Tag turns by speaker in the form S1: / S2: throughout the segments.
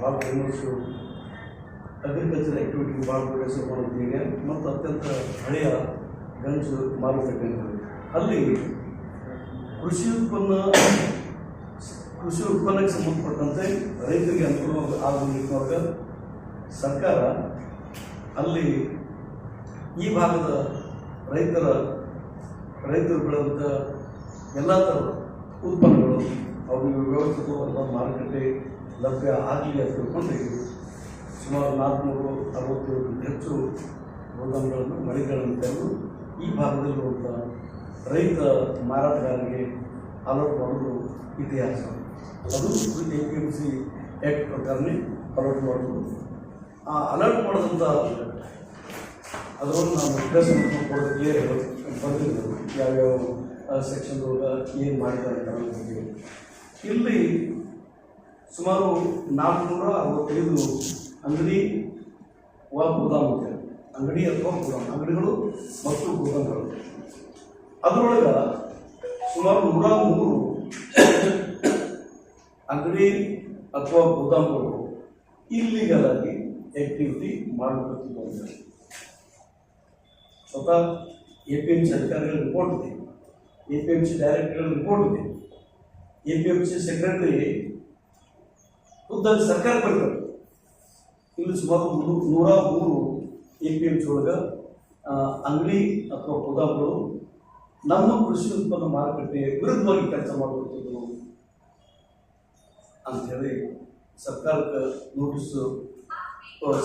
S1: ಭಾಳ famous agriculture activity ಭಾಳ ಪ್ರವೇಶ ಮಾಡುತ್ತೀಗ ಮತ್ತು ಅತ್ಯಂತ ಹಳೆಯ ಗಂಜು ಮಾರುಕಟ್ಟೆ. ಅಲ್ಲಿ ಕೃಷಿ ಉತ್ಪನ್ನ, ಕೃಷಿ ಉತ್ಪನ್ನಕ್ಕೆ ಸಂಬಂಧಪಟ್ಟಂತೆ ರೈತರಿಗೆ ಅನುಕೂಲ ಆಗುವ ನಿಟ್ಟಿನೊಳಗೆ ಸರ್ಕಾರ ಅಲ್ಲಿ ಈ ಭಾಗದ ರೈತರ, ರೈತರು ಬೆಳೆದಂಥ ಎಲ್ಲ ಥರದ ಉತ್ಪನ್ನಗಳು ಅವರಿಗೆ ವ್ಯವಸ್ಥಿತವಾದ ಮಾರುಕಟ್ಟೆ ಲಭ್ಯ ಆಗಲಿ ಅಂತ ತಿಳ್ಕೊಂಡು ಸುಮಾರು ನಾಲ್ಕುನೂರು ಅರವತ್ತೇಳು ಹೆಚ್ಚು ಗೋದಾಮುಗಳನ್ನು ಮಳಿಗೆಗಳನ್ನು ತೆರೆದು ಈ ಭಾಗದಲ್ಲಿರುವಂಥ ರೈತ ಮಾರಾಟಗಾರರಿಗೆ ಅಲರ್ಟ್ ಮಾಡೋದು ಇತಿಹಾಸ. ಅದು A P M C act ಪ್ರಕಾರನೇ ಅಲರ್ಟ್ ಮಾಡೋದು ಆ ಅಲರ್ಟ್ ಮಾಡಿದಂಥ ಅದರೊಳಗೆ ನಾನು ಪ್ರೆಸ್ ಕ್ಲಿಯರ್ ಬಂದಿದ್ದರು ಯಾವ್ಯಾವ ಸೆಕ್ಷನ್ ಒಳಗೆ ಏನು ಮಾಡಿದ್ದಾರೆ ಅನ್ನೋದ್ರ ಬಗ್ಗೆ ಇಲ್ಲಿ ಸುಮಾರು ನಾಲ್ಕುನೂರ ಅರವತ್ತೈದು ಅಂಗಡಿ ಗೋದಾಮು ಇದೆ ಅಂಗಡಿ ಅಥವಾ ಗೋದಾಮು. ಅಂಗಡಿಗಳು ಮತ್ತು ಗೋದಾಮುಗಳು. ಅದರೊಳಗೆ ಸುಮಾರು ನೂರ ಮೂರು ಅಂಗಡಿ ಅಥವಾ ಗೋದಾಮುಗಳು ಇಲ್ಲಿಗಲ್ ಆಗಿ ಆಕ್ಟಿವಿಟಿ ಮಾಡಬೇಕಿದ್ದಾರೆ ಸ್ವತಃ ಎ ಪಿ ಎಂ ಸಿ ಅಧಿಕಾರಿಗಳ ರಿಪೋರ್ಟ್ ಇದೆ. ಎ ಪಿ ಎಂ ಸಿ ಡೈರೆಕ್ಟರ್ಗಳ ರಿಪೋರ್ಟ್ ಇದೆ. A P M C secretary ಖುದ್ದಾಗಿ ಸರ್ಕಾರ ಬರ್ತಾರೆ ಇಲ್ಲಿ ಸುಮಾರು ನೂರ ಮೂರು ಎ ಪಿ ಎಂ ಸಿ ಒಳಗೆ ಅಂಗಡಿ ಅಥವಾ ಗೋದಾಮುಗಳು ನಮ್ಮ ಕೃಷಿ ಉತ್ಪನ್ನ ಮಾರುಕಟ್ಟೆ ವಿರುದ್ಧವಾಗಿ ಕೆಲಸ ಮಾಡಬಹುದು ಅಂತ ಹೇಳಿ ಸರ್ಕಾರಕ್ಕೆ ನೋಟಿಸ್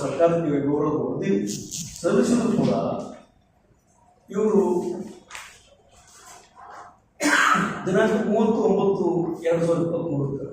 S1: ಸರ್ಕಾರಕ್ಕೆ ವಿವರದ ವರದಿ ಸಲ್ಲಿಸಿದ್ರು ಕೂಡ ಇವರು ದಿನಾಂಕ ಮೂವತ್ತು, ಒಂಬತ್ತು, ಎರಡು ಸಾವಿರದ ಇಪ್ಪತ್ತ್ಮೂರಕ್ಕೆ